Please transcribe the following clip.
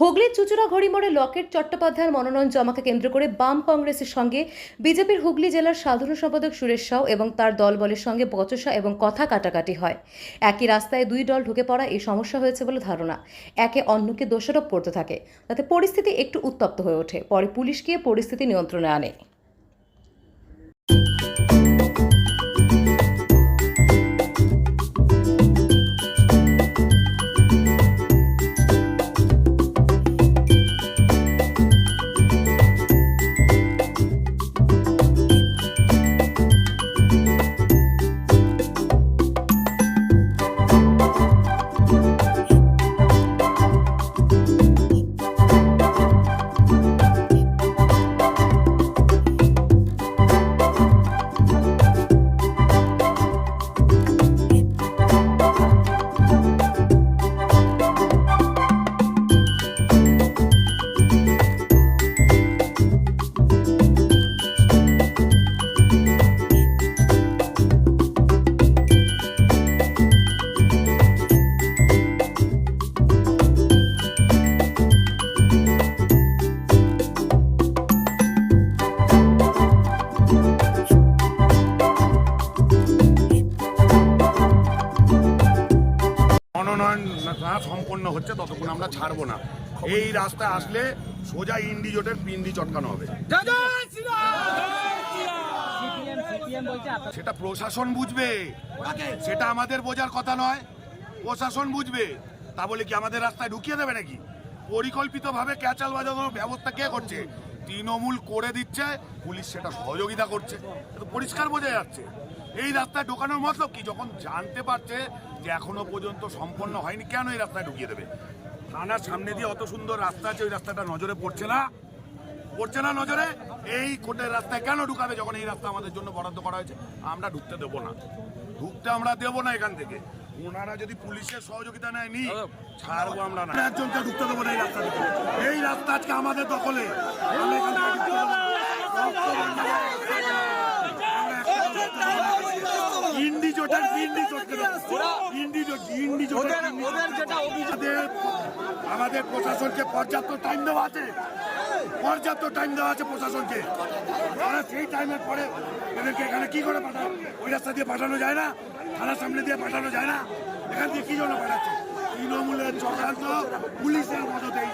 হুগলির চুচুড়া ঘড়িমোড়ে লকেট চট্টোপাধ্যায়ের মনোনয়ন জমাকে কেন্দ্র করে বাম কংগ্রেসের সঙ্গে বিজেপির হুগলি জেলার সাধারণ সম্পাদক সুরেশ সাউ এবং তার দলবলের সঙ্গে বচসা এবং কথা কাটাকাটি হয়। একই রাস্তায় দুই দল ঢুকে পড়া এই সমস্যা হয়েছে বলে ধারণা। একে অন্যকে দোষারোপ করতে থাকে। তাতে পরিস্থিতি একটু উত্তপ্ত হয়ে ওঠে। পরে পুলিশ গিয়ে পরিস্থিতি নিয়ন্ত্রণে আনে। না সম্পন্ন হচ্ছে ততক্ষণ আমরা ছাড়বো না। এই রাস্তায় আসলে সোজা ইন্ডিজোটের পিন্ডি চটকানো হবে। সেটা প্রশাসন বুঝবে। সেটা আমাদের বোঝার কথা নয়। প্রশাসন বুঝবে। তা বলে কি আমাদের রাস্তায় ঢুকিয়ে দেবে নাকি? পরিকল্পিতভাবে ক্যাচাল বাজানোর ব্যবস্থা কে করছে? তৃণমূল করে দিচ্ছে পুলিশ সেটা সহযোগিতা করছে। পরিষ্কার বোঝা যাচ্ছে। এই রাস্তায় ঢোকানোর মতলব কি? যখন জানতে পারছে যে এখনও পর্যন্ত সম্পন্ন হয়নি কেন এই রাস্তায় ঢুকিয়ে দেবে? থানার সামনে দিয়ে অত সুন্দর রাস্তা আছে ওই রাস্তাটা নজরে পড়ছে না? পড়ছে না নজরে? এই কোটের রাস্তায় কেন ঢুকাবে যখন এই রাস্তা আমাদের জন্য বরাদ্দ করা হয়েছে? আমরা ঢুকতে দেবো না। ঢুকতে আমরা দেবো না এখান থেকে। ওনারা যদি পুলিশের সহযোগিতা নেয় নি ছাড়বো আমরা না। একজনকে ঢুকতে দেবো না এই রাস্তা এই রাস্তা আজকে আমাদের দখলে আমরা এখান থেকে ঢুকতে দেবো না। ইন্ডি দেবো ইন্ডি জোট ইন্ডি জোটের পিন্ডি চটকে আমাদের আমাদের প্রশাসনকে পর্যাপ্ত টাইম দেওয়া আছে। পর্যাপ্ত টাইম দেওয়া আছে প্রশাসনকে। তারা সেই টাইমের পরে এদেরকে এখানে কি করে পাঠানো ওই রাস্তা দিয়ে পাঠানো যায় না। থানার সামনে দিয়ে পাঠানো যায় না। এখান দিয়ে কি জন্য পাঠাচ্ছে? তৃণমূলের চক্রান্ত পুলিশের মদতেই।